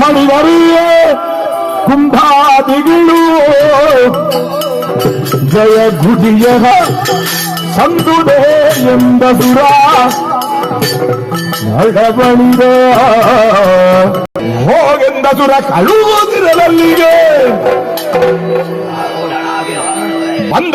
ಮಣಿವರಿಯ ಕುಂಭಾದಿಗಳು. ಜಯ ಗುಡಿಯ ಸಂದುದೇ ಎಂದ ಸುರ ನಡಬಣಿದ ಹೋಗೆಂದ ಸುರ ಕಳುವುದಿರಲಲ್ಲಿಗೆ. ಬಂದ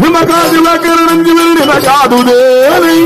నిమకాది వకరణం జీవని నిమకాదు దేవి